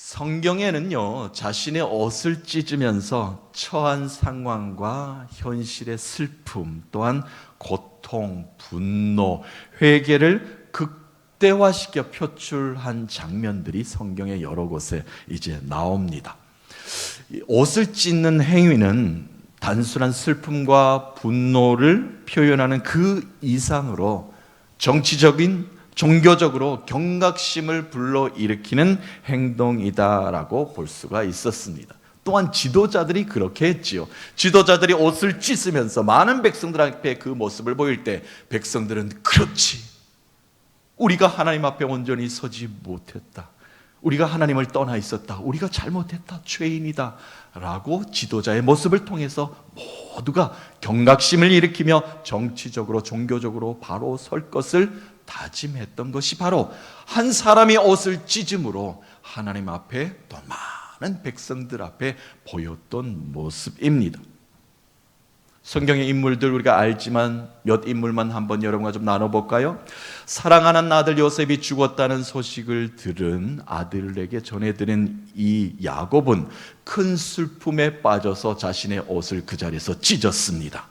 성경에는요, 자신의 옷을 찢으면서 처한 상황과 현실의 슬픔, 또한 고통, 분노, 회개를 극대화시켜 표출한 장면들이 성경의 여러 곳에 이제 나옵니다. 이 옷을 찢는 행위는 단순한 슬픔과 분노를 표현하는 그 이상으로 정치적인 종교적으로 경각심을 불러일으키는 행동이다라고 볼 수가 있었습니다. 또한 지도자들이 그렇게 했지요. 지도자들이 옷을 찢으면서 많은 백성들 앞에 그 모습을 보일 때 백성들은 그렇지. 우리가 하나님 앞에 온전히 서지 못했다. 우리가 하나님을 떠나 있었다. 우리가 잘못했다. 죄인이다. 라고 지도자의 모습을 통해서 모두가 경각심을 일으키며 정치적으로 종교적으로 바로 설 것을 다짐했던 것이 바로 한 사람이 옷을 찢음으로 하나님 앞에 또 많은 백성들 앞에 보였던 모습입니다. 성경의 인물들 우리가 알지만 몇 인물만 한번 여러분과 좀 나눠볼까요? 사랑하는 아들 요셉이 죽었다는 소식을 들은 아들에게 전해드린 이 야곱은 큰 슬픔에 빠져서 자신의 옷을 그 자리에서 찢었습니다.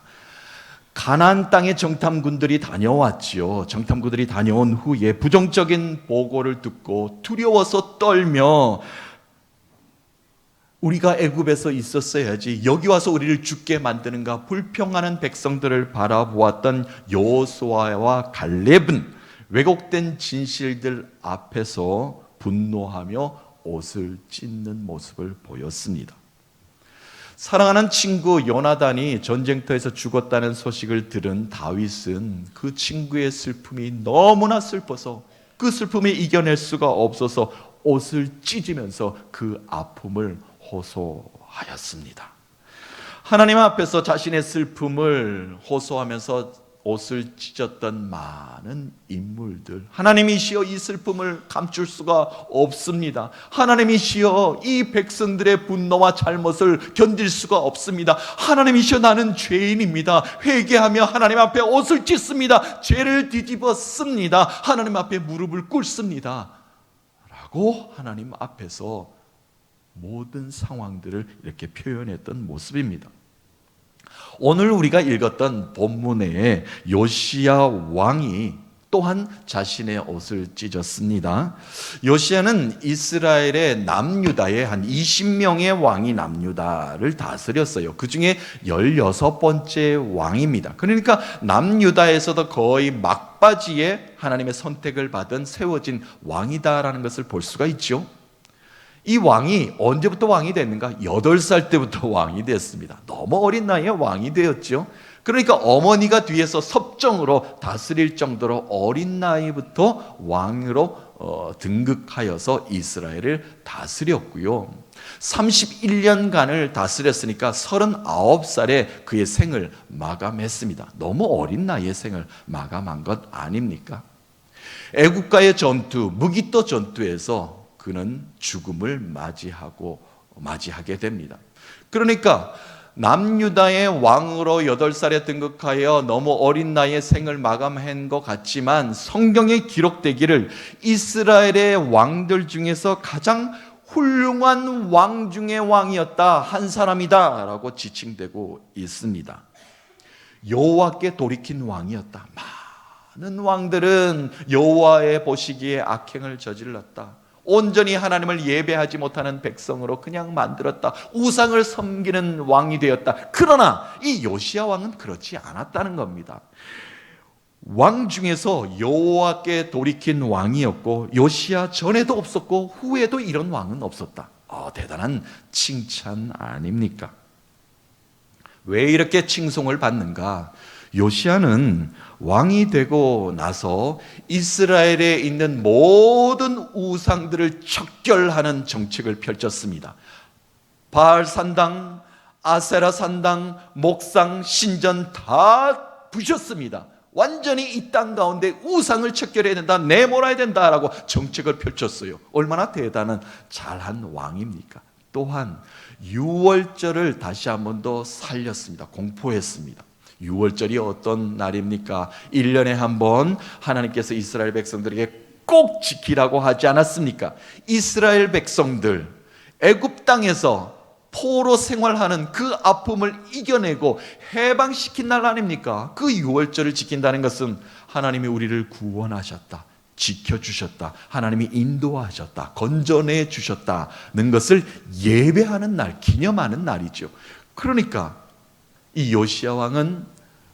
가나안 땅에 정탐군들이 다녀왔지요. 정탐군들이 다녀온 후에 부정적인 보고를 듣고 두려워서 떨며 우리가 애굽에서 있었어야지 여기 와서 우리를 죽게 만드는가 불평하는 백성들을 바라보았던 여호수아와 갈렙은 왜곡된 진실들 앞에서 분노하며 옷을 찢는 모습을 보였습니다. 사랑하는 친구 요나단이 전쟁터에서 죽었다는 소식을 들은 다윗은 그 친구의 슬픔이 너무나 슬퍼서 그 슬픔을 이겨낼 수가 없어서 옷을 찢으면서 그 아픔을 호소하였습니다. 하나님 앞에서 자신의 슬픔을 호소하면서 옷을 찢었던 많은 인물들. 하나님이시여 이 슬픔을 감출 수가 없습니다. 하나님이시여 이 백성들의 분노와 잘못을 견딜 수가 없습니다. 하나님이시여 나는 죄인입니다. 회개하며 하나님 앞에 옷을 찢습니다. 죄를 뒤집어 씁니다. 하나님 앞에 무릎을 꿇습니다. 라고 하나님 앞에서 모든 상황들을 이렇게 표현했던 모습입니다. 오늘 우리가 읽었던 본문에 요시야 왕이 또한 자신의 옷을 찢었습니다. 요시야는 이스라엘의 남유다의 한 20명의 왕이 남유다를 다스렸어요. 그 중에 16번째 왕입니다. 그러니까 남유다에서도 거의 막바지에 하나님의 선택을 받은 세워진 왕이다라는 것을 볼 수가 있죠. 이 왕이 언제부터 왕이 됐는가? 8살 때부터 왕이 됐습니다. 너무 어린 나이에 왕이 되었죠. 그러니까 어머니가 뒤에서 섭정으로 다스릴 정도로 어린 나이부터 왕으로 어, 등극하여서 이스라엘을 다스렸고요. 31년간을 다스렸으니까 39살에 그의 생을 마감했습니다. 너무 어린 나이에 생을 마감한 것 아닙니까? 애국가의 전투, 무기또 전투에서 그는 죽음을 맞이하고 맞이하게 됩니다. 그러니까 남유다의 왕으로 8살에 등극하여 너무 어린 나이에 생을 마감한 것 같지만 성경에 기록되기를 이스라엘의 왕들 중에서 가장 훌륭한 왕 중의 왕이었다 한 사람이다 라고 지칭되고 있습니다. 여호와께 돌이킨 왕이었다. 많은 왕들은 여호와의 보시기에 악행을 저질렀다. 온전히 하나님을 예배하지 못하는 백성으로 그냥 만들었다. 우상을 섬기는 왕이 되었다. 그러나 이 요시야 왕은 그렇지 않았다는 겁니다. 왕 중에서 여호와께 돌이킨 왕이었고 요시야 전에도 없었고 후에도 이런 왕은 없었다. 어, 대단한 칭찬 아닙니까? 왜 이렇게 칭송을 받는가? 요시아는 왕이 되고 나서 이스라엘에 있는 모든 우상들을 척결하는 정책을 펼쳤습니다. 바알 산당, 아세라 산당, 목상, 신전 다 부셨습니다. 완전히 이 땅 가운데 우상을 척결해야 된다, 내몰아야 된다라고 정책을 펼쳤어요. 얼마나 대단한 잘한 왕입니까? 또한 유월절을 다시 한 번 더 살렸습니다. 공포했습니다. 6월절이 어떤 날입니까? 1년에 한 번 하나님께서 이스라엘 백성들에게 꼭 지키라고 하지 않았습니까? 이스라엘 백성들 애굽 땅에서 포로 생활하는 그 아픔을 이겨내고 해방시킨 날 아닙니까? 그 유월절을 지킨다는 것은 하나님이 우리를 구원하셨다. 지켜주셨다. 하나님이 인도하셨다. 건져내 주셨다는 것을 예배하는 날, 기념하는 날이죠. 그러니까 이 요시야 왕은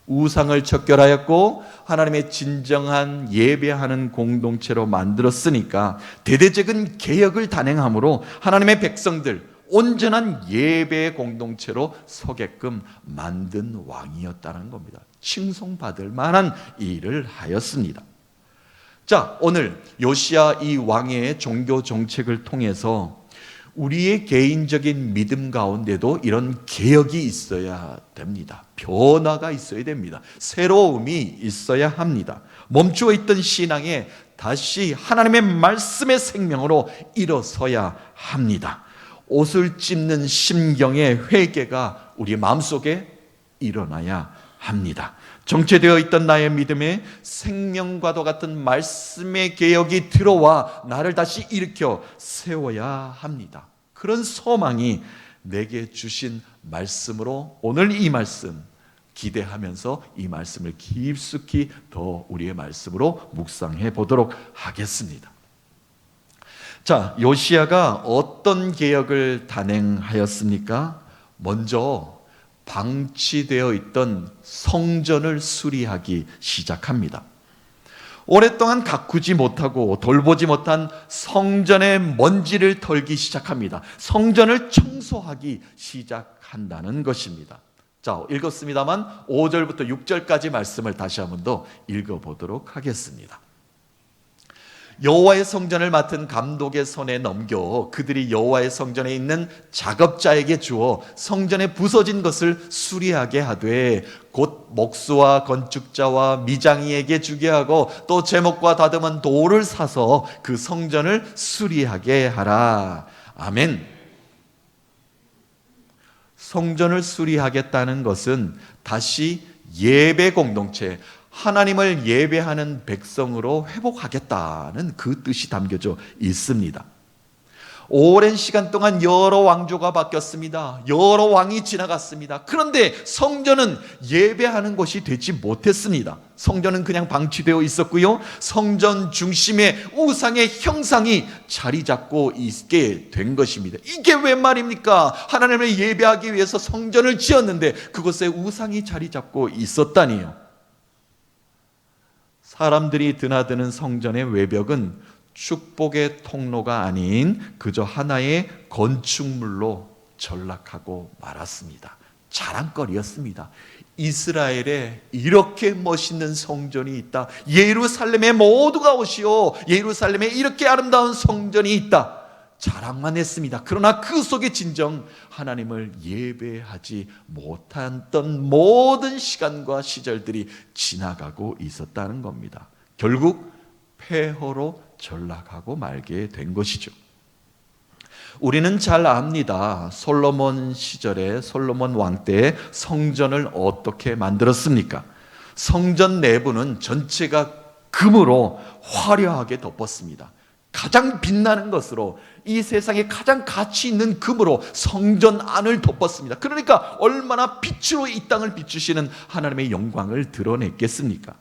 우상을 척결하였고 하나님의 진정한 예배하는 공동체로 만들었으니까 대대적인 개혁을 단행함으로 하나님의 백성들 온전한 예배 공동체로 서게끔 만든 왕이었다는 겁니다. 칭송받을 만한 일을 하였습니다. 자, 오늘 요시야 이 왕의 종교 정책을 통해서 우리의 개인적인 믿음 가운데도 이런 개혁이 있어야 됩니다. 변화가 있어야 됩니다. 새로움이 있어야 합니다. 멈추어 있던 신앙에 다시 하나님의 말씀의 생명으로 일어서야 합니다. 옷을 찢는 심경의 회개가 우리 마음속에 일어나야 합니다. 정체되어 있던 나의 믿음에 생명과도 같은 말씀의 개혁이 들어와 나를 다시 일으켜 세워야 합니다. 그런 소망이 내게 주신 말씀으로 오늘 이 말씀 기대하면서 이 말씀을 깊숙이 더 우리의 말씀으로 묵상해 보도록 하겠습니다. 자, 요시아가 어떤 개혁을 단행하였습니까? 먼저 방치되어 있던 성전을 수리하기 시작합니다. 오랫동안 가꾸지 못하고 돌보지 못한 성전의 먼지를 털기 시작합니다. 성전을 청소하기 시작한다는 것입니다. 자, 읽었습니다만 5절부터 6절까지 말씀을 다시 한 번 더 읽어보도록 하겠습니다. 여호와의 성전을 맡은 감독의 손에 넘겨 그들이 여호와의 성전에 있는 작업자에게 주어 성전에 부서진 것을 수리하게 하되 곧 목수와 건축자와 미장이에게 주게 하고 또 제목과 다듬은 돌을 사서 그 성전을 수리하게 하라. 아멘. 성전을 수리하겠다는 것은 다시 예배 공동체, 하나님을 예배하는 백성으로 회복하겠다는 그 뜻이 담겨져 있습니다. 오랜 시간 동안 여러 왕조가 바뀌었습니다. 여러 왕이 지나갔습니다. 그런데 성전은 예배하는 것이 되지 못했습니다. 성전은 그냥 방치되어 있었고요. 성전 중심에 우상의 형상이 자리 잡고 있게 된 것입니다. 이게 왜 말입니까? 하나님을 예배하기 위해서 성전을 지었는데 그곳에 우상이 자리 잡고 있었다니요. 사람들이 드나드는 성전의 외벽은 축복의 통로가 아닌 그저 하나의 건축물로 전락하고 말았습니다. 자랑거리였습니다. 이스라엘에 이렇게 멋있는 성전이 있다. 예루살렘에 모두가 오시오. 예루살렘에 이렇게 아름다운 성전이 있다. 자랑만 했습니다. 그러나 그 속에 진정 하나님을 예배하지 못했던 모든 시간과 시절들이 지나가고 있었다는 겁니다. 결국 폐허로 전락하고 말게 된 것이죠. 우리는 잘 압니다. 솔로몬 시절에 솔로몬 왕 때 성전을 어떻게 만들었습니까? 성전 내부는 전체가 금으로 화려하게 덮었습니다. 가장 빛나는 것으로 이 세상에 가장 가치 있는 금으로 성전 안을 덮었습니다. 그러니까 얼마나 빛으로 이 땅을 비추시는 하나님의 영광을 드러냈겠습니까?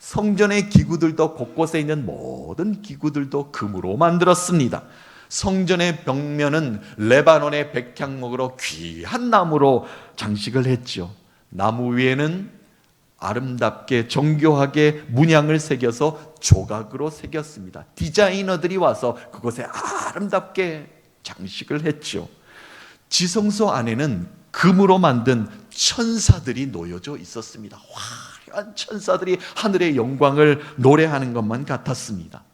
성전의 기구들도 곳곳에 있는 모든 기구들도 금으로 만들었습니다. 성전의 벽면은 레바논의 백향목으로 귀한 나무로 장식을 했죠. 나무 위에는 아름답게 정교하게 문양을 새겨서 조각으로 새겼습니다. 디자이너들이 와서 그곳에 아름답게 장식을 했죠. 지성소 안에는 금으로 만든 천사들이 놓여져 있었습니다. 화려한 천사들이 하늘의 영광을 노래하는 것만 같았습니다.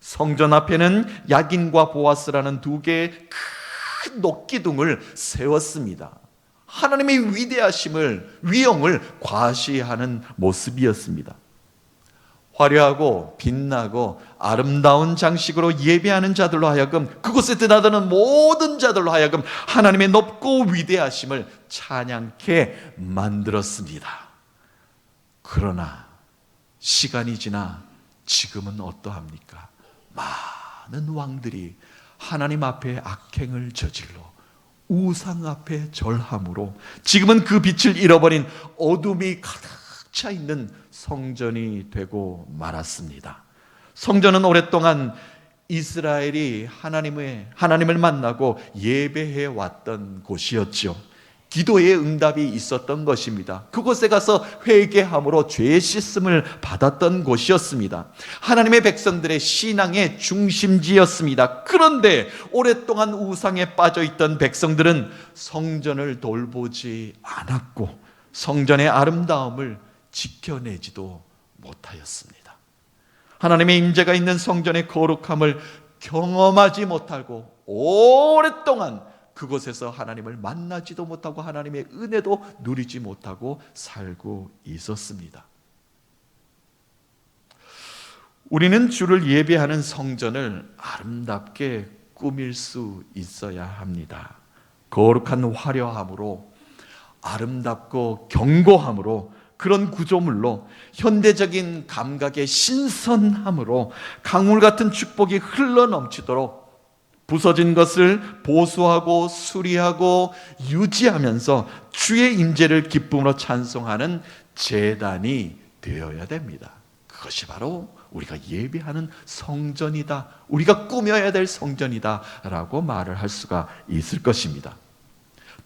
성전 앞에는 야긴과 보아스라는 두 개의 큰 녹기둥을 세웠습니다. 하나님의 위대하심을 위엄을 과시하는 모습이었습니다. 화려하고 빛나고 아름다운 장식으로 예배하는 자들로 하여금 그곳에 드나드는 모든 자들로 하여금 하나님의 높고 위대하심을 찬양케 만들었습니다. 그러나 시간이 지나 지금은 어떠합니까? 많은 왕들이 하나님 앞에 악행을 저질러 우상 앞에 절함으로 지금은 그 빛을 잃어버린 어둠이 가득 차 있는 성전이 되고 말았습니다. 성전은 오랫동안 이스라엘이 하나님의 하나님을 만나고 예배해 왔던 곳이었죠. 기도의 응답이 있었던 것입니다. 그곳에 가서 회개함으로 죄 씻음을 받았던 곳이었습니다. 하나님의 백성들의 신앙의 중심지였습니다. 그런데 오랫동안 우상에 빠져 있던 백성들은 성전을 돌보지 않았고 성전의 아름다움을 지켜내지도 못하였습니다. 하나님의 임재가 있는 성전의 거룩함을 경험하지 못하고 오랫동안 그곳에서 하나님을 만나지도 못하고 하나님의 은혜도 누리지 못하고 살고 있었습니다. 우리는 주를 예배하는 성전을 아름답게 꾸밀 수 있어야 합니다. 거룩한 화려함으로 아름답고 견고함으로 그런 구조물로 현대적인 감각의 신선함으로 강물 같은 축복이 흘러 넘치도록 부서진 것을 보수하고 수리하고 유지하면서 주의 임재를 기쁨으로 찬송하는 재단이 되어야 됩니다. 그것이 바로 우리가 예배하는 성전이다. 우리가 꾸며야 될 성전이다라고 말을 할 수가 있을 것입니다.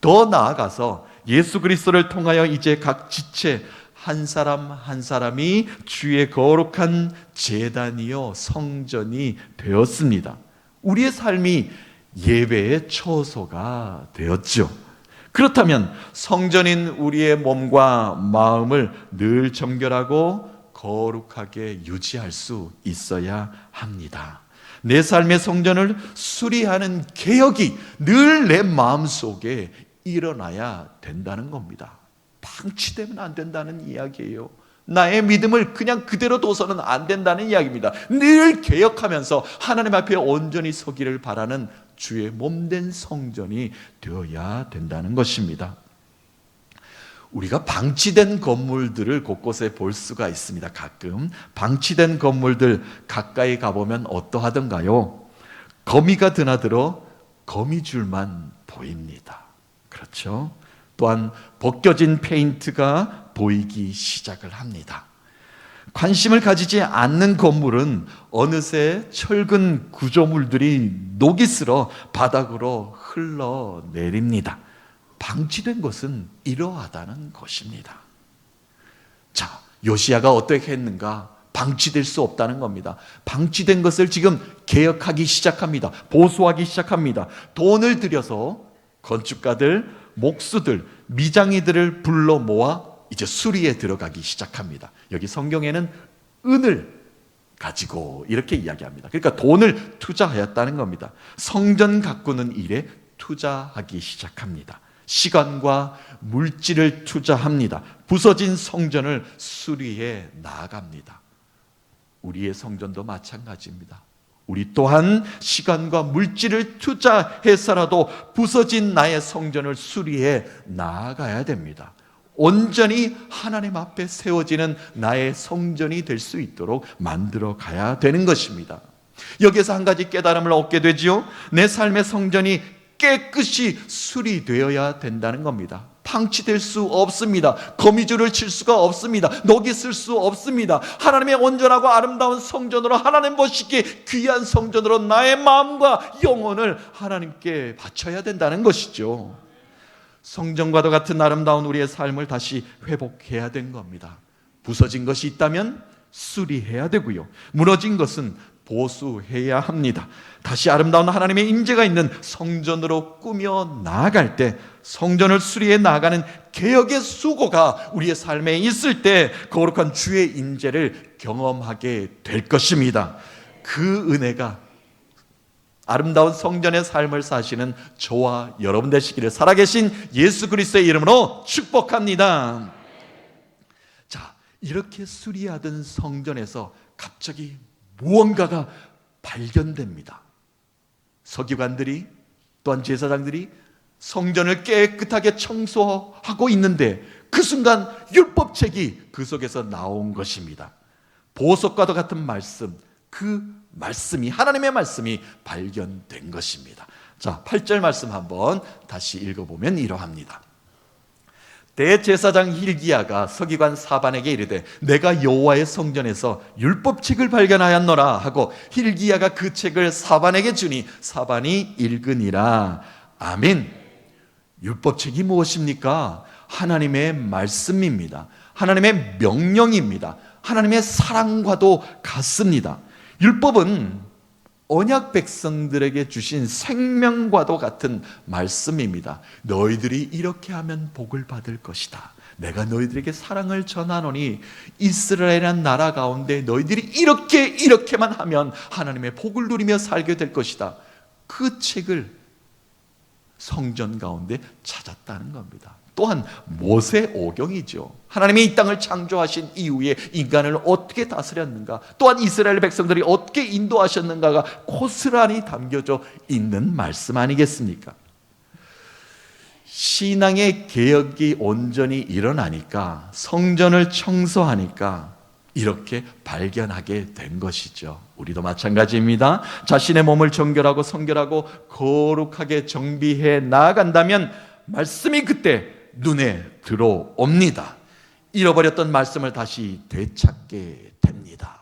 더 나아가서 예수 그리스도를 통하여 이제 각 지체 한 사람 한 사람이 주의 거룩한 재단이요 성전이 되었습니다. 우리의 삶이 예배의 처소가 되었죠. 그렇다면 성전인 우리의 몸과 마음을 늘 정결하고 거룩하게 유지할 수 있어야 합니다. 내 삶의 성전을 수리하는 개혁이 늘 내 마음 속에 일어나야 된다는 겁니다. 방치되면 안 된다는 이야기예요. 나의 믿음을 그냥 그대로 둬서는 안 된다는 이야기입니다. 늘 개혁하면서 하나님 앞에 온전히 서기를 바라는 주의 몸된 성전이 되어야 된다는 것입니다. 우리가 방치된 건물들을 곳곳에 볼 수가 있습니다. 가끔 방치된 건물들 가까이 가보면 어떠하던가요? 거미가 드나들어 거미줄만 보입니다. 그렇죠? 또한 벗겨진 페인트가 보이기 시작을 합니다. 관심을 가지지 않는 건물은 어느새 철근 구조물들이 녹이 슬어 바닥으로 흘러내립니다. 방치된 것은 이러하다는 것입니다. 자, 요시야가 어떻게 했는가? 방치될 수 없다는 겁니다. 방치된 것을 지금 개혁하기 시작합니다. 보수하기 시작합니다. 돈을 들여서 건축가들, 목수들, 미장이들을 불러 모아 이제 수리에 들어가기 시작합니다. 여기 성경에는 은을 가지고 이렇게 이야기합니다. 그러니까 돈을 투자하였다는 겁니다. 성전 가꾸는 일에 투자하기 시작합니다. 시간과 물질을 투자합니다. 부서진 성전을 수리해 나아갑니다. 우리의 성전도 마찬가지입니다. 우리 또한 시간과 물질을 투자해서라도 부서진 나의 성전을 수리해 나아가야 됩니다. 온전히 하나님 앞에 세워지는 나의 성전이 될 수 있도록 만들어 가야 되는 것입니다. 여기서 한 가지 깨달음을 얻게 되지요. 내 삶의 성전이 깨끗이 수리되어야 된다는 겁니다. 방치될 수 없습니다. 거미줄을 칠 수가 없습니다. 녹이 쓸 수 없습니다. 하나님의 온전하고 아름다운 성전으로 하나님 보시기에 귀한 성전으로 나의 마음과 영혼을 하나님께 바쳐야 된다는 것이죠. 성전과도 같은 아름다운 우리의 삶을 다시 회복해야 된 겁니다. 부서진 것이 있다면 수리해야 되고요. 무너진 것은 보수해야 합니다. 다시 아름다운 하나님의 임재가 있는 성전으로 꾸며 나아갈 때 성전을 수리해 나가는 개혁의 수고가 우리의 삶에 있을 때 거룩한 주의 임재를 경험하게 될 것입니다. 그 은혜가 아름다운 성전의 삶을 사시는 저와 여러분 되시기를 살아계신 예수 그리스도의 이름으로 축복합니다. 자, 이렇게 수리하던 성전에서 갑자기 무언가가 발견됩니다. 서기관들이 또한 제사장들이 성전을 깨끗하게 청소하고 있는데 그 순간 율법책이 그 속에서 나온 것입니다. 보석과도 같은 말씀, 그 말씀이 하나님의 말씀이 발견된 것입니다. 자, 8절 말씀 한번 다시 읽어보면 이러합니다. 대제사장 힐기야가 서기관 사반에게 이르되 내가 여호와의 성전에서 율법책을 발견하였노라 하고 힐기야가 그 책을 사반에게 주니 사반이 읽으니라. 아멘. 율법책이 무엇입니까? 하나님의 말씀입니다. 하나님의 명령입니다. 하나님의 사랑과도 같습니다. 율법은 언약 백성들에게 주신 생명과도 같은 말씀입니다. 너희들이 이렇게 하면 복을 받을 것이다. 내가 너희들에게 사랑을 전하노니 이스라엘이란 나라 가운데 너희들이 이렇게 이렇게만 하면 하나님의 복을 누리며 살게 될 것이다. 그 책을 성전 가운데 찾았다는 겁니다. 또한 모세 오경이죠. 하나님이 이 땅을 창조하신 이후에 인간을 어떻게 다스렸는가, 또한 이스라엘 백성들이 어떻게 인도하셨는가가 고스란히 담겨져 있는 말씀 아니겠습니까? 신앙의 개혁이 온전히 일어나니까 성전을 청소하니까 이렇게 발견하게 된 것이죠. 우리도 마찬가지입니다. 자신의 몸을 정결하고 성결하고 거룩하게 정비해 나아간다면 말씀이 그때 눈에 들어옵니다. 잃어버렸던 말씀을 다시 되찾게 됩니다.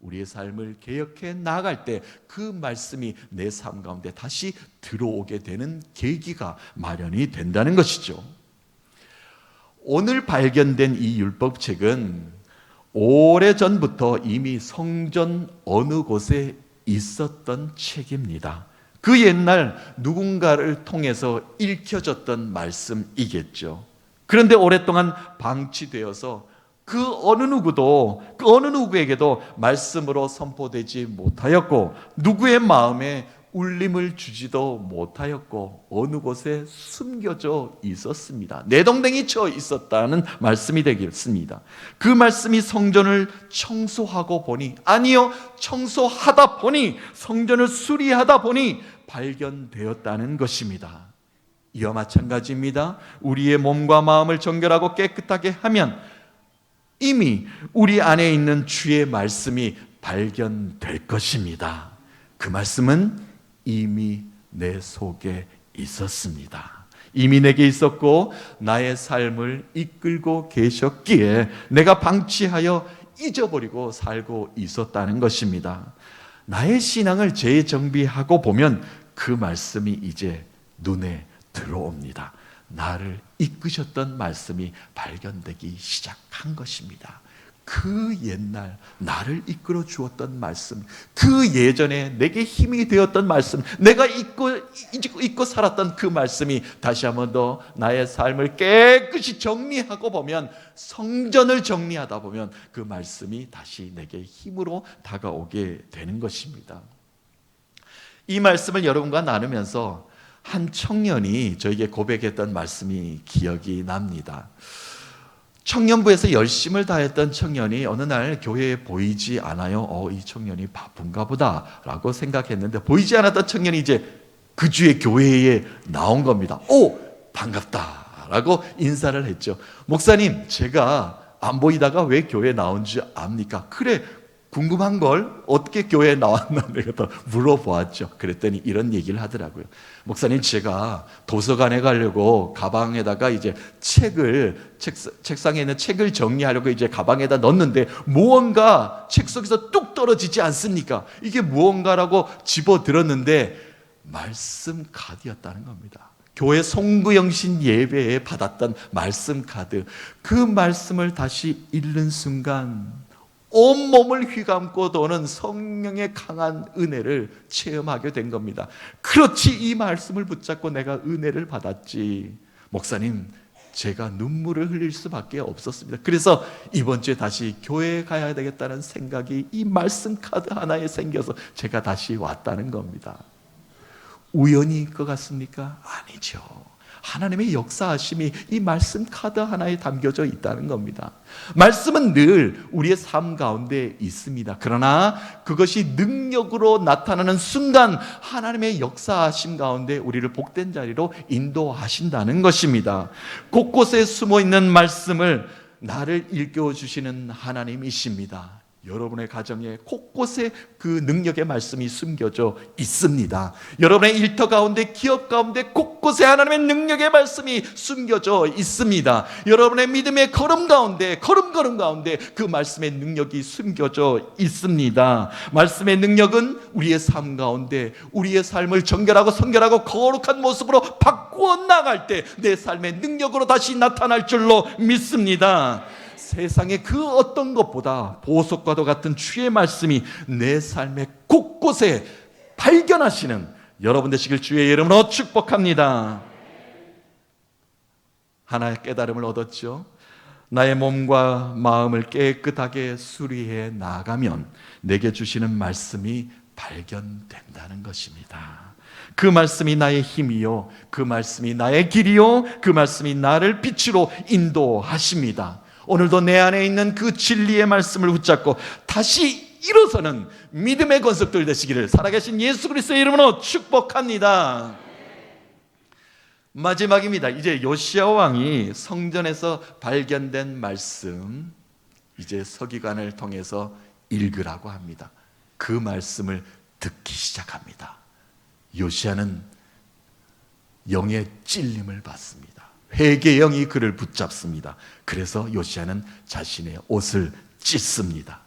우리의 삶을 개혁해 나아갈 때 그 말씀이 내 삶 가운데 다시 들어오게 되는 계기가 마련이 된다는 것이죠. 오늘 발견된 이 율법책은 오래 전부터 이미 성전 어느 곳에 있었던 책입니다. 그 옛날 누군가를 통해서 읽혀졌던 말씀이겠죠. 그런데 오랫동안 방치되어서 그 어느 누구도 그 어느 누구에게도 말씀으로 선포되지 못하였고 누구의 마음에 울림을 주지도 못하였고 어느 곳에 숨겨져 있었습니다. 내동댕이 쳐 있었다는 말씀이 되겠습니다. 그 말씀이 성전을 청소하고 보니 아니요 청소하다 보니 성전을 수리하다 보니 발견되었다는 것입니다. 이와 마찬가지입니다. 우리의 몸과 마음을 정결하고 깨끗하게 하면 이미 우리 안에 있는 주의 말씀이 발견될 것입니다. 그 말씀은 이미 내 속에 있었습니다. 이미 내게 있었고 나의 삶을 이끌고 계셨기에 내가 방치하여 잊어버리고 살고 있었다는 것입니다. 나의 신앙을 재정비하고 보면 그 말씀이 이제 눈에 들어옵니다. 나를 이끄셨던 말씀이 발견되기 시작한 것입니다. 그 옛날 나를 이끌어 주었던 말씀, 그 예전에 내게 힘이 되었던 말씀, 내가 잊고, 잊고 살았던 그 말씀이 다시 한번 더 나의 삶을 깨끗이 정리하고 보면 성전을 정리하다 보면 그 말씀이 다시 내게 힘으로 다가오게 되는 것입니다. 이 말씀을 여러분과 나누면서 한 청년이 저에게 고백했던 말씀이 기억이 납니다. 청년부에서 열심을 다했던 청년이 어느 날 교회에 보이지 않아요. 어, 이 청년이 바쁜가 보다라고 생각했는데 보이지 않았던 청년이 이제 그 주의 교회에 나온 겁니다. 오, 반갑다라고 인사를 했죠. 목사님, 제가 안 보이다가 왜 교회에 나온 줄 압니까? 그래, 궁금한 걸 어떻게 교회에 나왔나 내가 더 물어보았죠. 그랬더니 이런 얘기를 하더라고요. 목사님 제가 도서관에 가려고 가방에다가 이제 책을 책 상, 에 있는 책을 정리하려고 이제 가방에다 넣었는데 무언가 책 속에서 뚝 떨어지지 않습니까? 이게 무언가라고 집어 들었는데 말씀 카드였다는 겁니다. 교회 송구영신 예배에 받았던 말씀 카드 그 말씀을 다시 읽는 순간 온몸을 휘감고 도는 성령의 강한 은혜를 체험하게 된 겁니다. 그렇지 이 말씀을 붙잡고 내가 은혜를 받았지. 목사님, 제가 눈물을 흘릴 수밖에 없었습니다. 그래서 이번 주에 다시 교회에 가야 되겠다는 생각이 이 말씀 카드 하나에 생겨서 제가 다시 왔다는 겁니다. 우연일 것 같습니까? 아니죠. 하나님의 역사하심이 이 말씀 카드 하나에 담겨져 있다는 겁니다. 말씀은 늘 우리의 삶 가운데 있습니다. 그러나 그것이 능력으로 나타나는 순간 하나님의 역사하심 가운데 우리를 복된 자리로 인도하신다는 것입니다. 곳곳에 숨어 있는 말씀을 나를 일깨워 주시는 하나님이십니다. 여러분의 가정에 곳곳에 그 능력의 말씀이 숨겨져 있습니다. 여러분의 일터 가운데 기업 가운데 곳곳에 하나님의 능력의 말씀이 숨겨져 있습니다. 여러분의 믿음의 걸음 가운데 걸음걸음 가운데 그 말씀의 능력이 숨겨져 있습니다. 말씀의 능력은 우리의 삶 가운데 우리의 삶을 정결하고 성결하고 거룩한 모습으로 바꾸어 나갈 때 내 삶의 능력으로 다시 나타날 줄로 믿습니다. 세상의 그 어떤 것보다 보석과도 같은 주의 말씀이 내 삶의 곳곳에 발견하시는 여러분 되시길 주의 이름으로 축복합니다. 하나의 깨달음을 얻었죠. 나의 몸과 마음을 깨끗하게 수리해 나가면 내게 주시는 말씀이 발견된다는 것입니다. 그 말씀이 나의 힘이요. 그 말씀이 나의 길이요. 그 말씀이 나를 빛으로 인도하십니다. 오늘도 내 안에 있는 그 진리의 말씀을 붙잡고 다시 일어서는 믿음의 건석들 되시기를 살아계신 예수 그리스도의 이름으로 축복합니다. 마지막입니다. 이제 요시아 왕이 성전에서 발견된 말씀 이제 서기관을 통해서 읽으라고 합니다. 그 말씀을 듣기 시작합니다. 요시아는 영의 찔림을 받습니다. 회개의 영이 그를 붙잡습니다. 그래서 요시아는 자신의 옷을 찢습니다.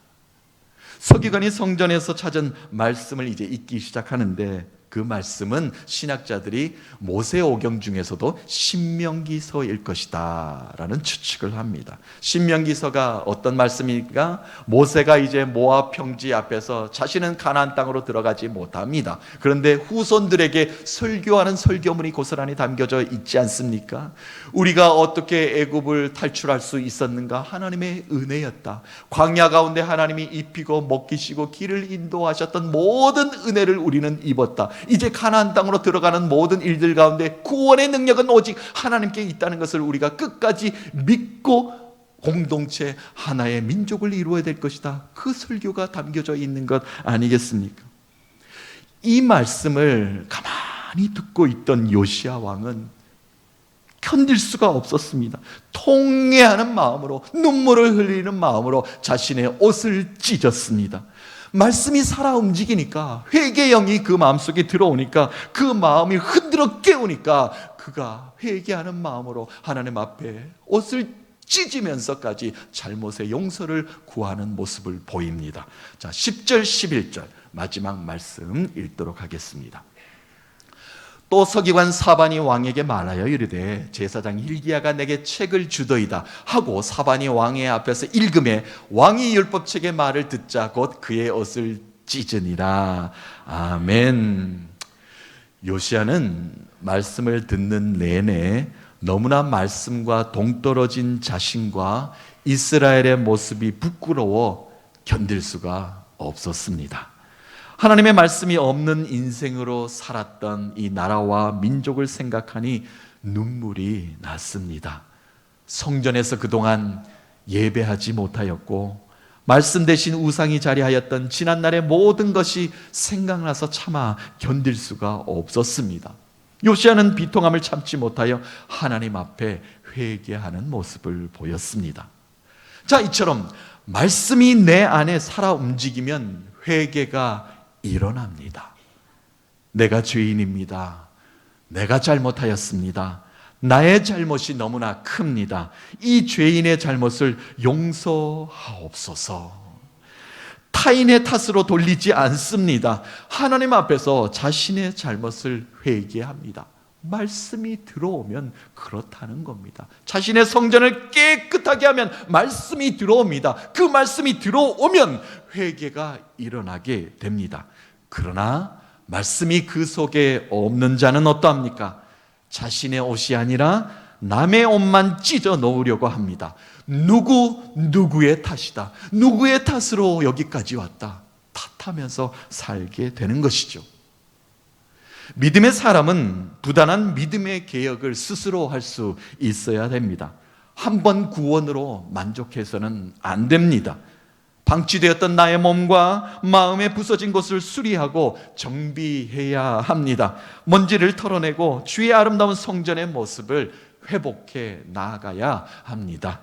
서기관이 성전에서 찾은 말씀을 이제 읽기 시작하는데 그 말씀은 신학자들이 모세오경 중에서도 신명기서일 것이다 라는 추측을 합니다. 신명기서가 어떤 말씀입니까? 모세가 이제 모압 평지 앞에서 자신은 가나안 땅으로 들어가지 못합니다. 그런데 후손들에게 설교하는 설교문이 고스란히 담겨져 있지 않습니까? 우리가 어떻게 애굽을 탈출할 수 있었는가? 하나님의 은혜였다. 광야 가운데 하나님이 입히고 먹이시고 길을 인도하셨던 모든 은혜를 우리는 입었다. 이제 가나안 땅으로 들어가는 모든 일들 가운데 구원의 능력은 오직 하나님께 있다는 것을 우리가 끝까지 믿고 공동체 하나의 민족을 이루어야 될 것이다. 그 설교가 담겨져 있는 것 아니겠습니까? 이 말씀을 가만히 듣고 있던 요시아 왕은 견딜 수가 없었습니다. 통회하는 마음으로 눈물을 흘리는 마음으로 자신의 옷을 찢었습니다. 말씀이 살아 움직이니까 회개 영이 그 마음속에 들어오니까 그 마음이 흔들어 깨우니까 그가 회개하는 마음으로 하나님 앞에 옷을 찢으면서까지 잘못의 용서를 구하는 모습을 보입니다. 자, 10절 11절 마지막 말씀 읽도록 하겠습니다. 또 서기관 사반이 왕에게 말하여 이르되 제사장 힐기야가 내게 책을 주더이다 하고 사반이 왕의 앞에서 읽음에 왕이 율법책의 말을 듣자 곧 그의 옷을 찢으니라 아멘 요시아는 말씀을 듣는 내내 너무나 말씀과 동떨어진 자신과 이스라엘의 모습이 부끄러워 견딜 수가 없었습니다. 하나님의 말씀이 없는 인생으로 살았던 이 나라와 민족을 생각하니 눈물이 났습니다. 성전에서 그동안 예배하지 못하였고, 말씀 대신 우상이 자리하였던 지난날의 모든 것이 생각나서 차마 견딜 수가 없었습니다. 요시아는 비통함을 참지 못하여 하나님 앞에 회개하는 모습을 보였습니다. 자, 이처럼 말씀이 내 안에 살아 움직이면 회개가 일어납니다. 내가 죄인입니다. 내가 잘못하였습니다. 나의 잘못이 너무나 큽니다. 이 죄인의 잘못을 용서하옵소서. 타인의 탓으로 돌리지 않습니다. 하나님 앞에서 자신의 잘못을 회개합니다. 말씀이 들어오면 그렇다는 겁니다. 자신의 성전을 깨끗하게 하면 말씀이 들어옵니다. 그 말씀이 들어오면 회개가 일어나게 됩니다. 그러나 말씀이 그 속에 없는 자는 어떠합니까? 자신의 옷이 아니라 남의 옷만 찢어 놓으려고 합니다. 누구 누구의 탓이다. 누구의 탓으로 여기까지 왔다. 탓하면서 살게 되는 것이죠. 믿음의 사람은 부단한 믿음의 개혁을 스스로 할 수 있어야 됩니다. 한 번 구원으로 만족해서는 안 됩니다. 방치되었던 나의 몸과 마음에 부서진 것을 수리하고 정비해야 합니다. 먼지를 털어내고 주의 아름다운 성전의 모습을 회복해 나가야 합니다.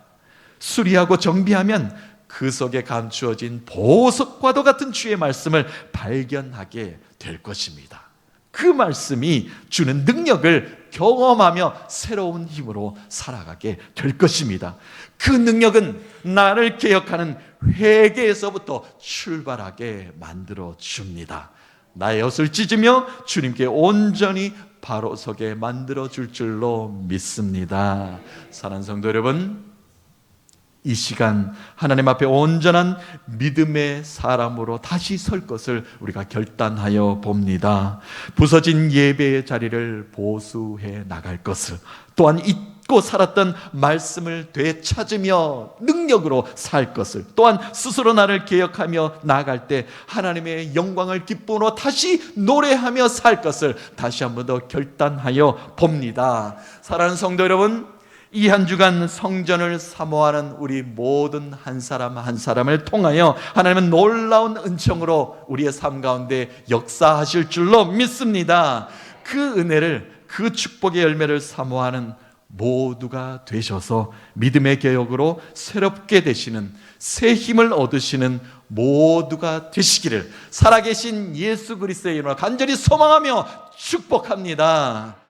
수리하고 정비하면 그 속에 감추어진 보석과도 같은 주의 말씀을 발견하게 될 것입니다. 그 말씀이 주는 능력을 경험하며 새로운 힘으로 살아가게 될 것입니다. 그 능력은 나를 개혁하는 회개에서부터 출발하게 만들어 줍니다. 나의 옷을 찢으며 주님께 온전히 바로 서게 만들어 줄 줄로 믿습니다. 사랑하는 성도 여러분, 이 시간 하나님 앞에 온전한 믿음의 사람으로 다시 설 것을 우리가 결단하여 봅니다. 부서진 예배의 자리를 보수해 나갈 것을 또한 잊고 살았던 말씀을 되찾으며 능력으로 살 것을 또한 스스로 나를 개혁하며 나아갈 때 하나님의 영광을 기쁨으로 다시 노래하며 살 것을 다시 한 번 더 결단하여 봅니다. 사랑하는 성도 여러분, 이 한 주간 성전을 사모하는 우리 모든 한 사람 한 사람을 통하여 하나님은 놀라운 은총으로 우리의 삶 가운데 역사하실 줄로 믿습니다. 그 은혜를 그 축복의 열매를 사모하는 모두가 되셔서 믿음의 개혁으로 새롭게 되시는 새 힘을 얻으시는 모두가 되시기를 살아계신 예수 그리스도의 이름으로 간절히 소망하며 축복합니다.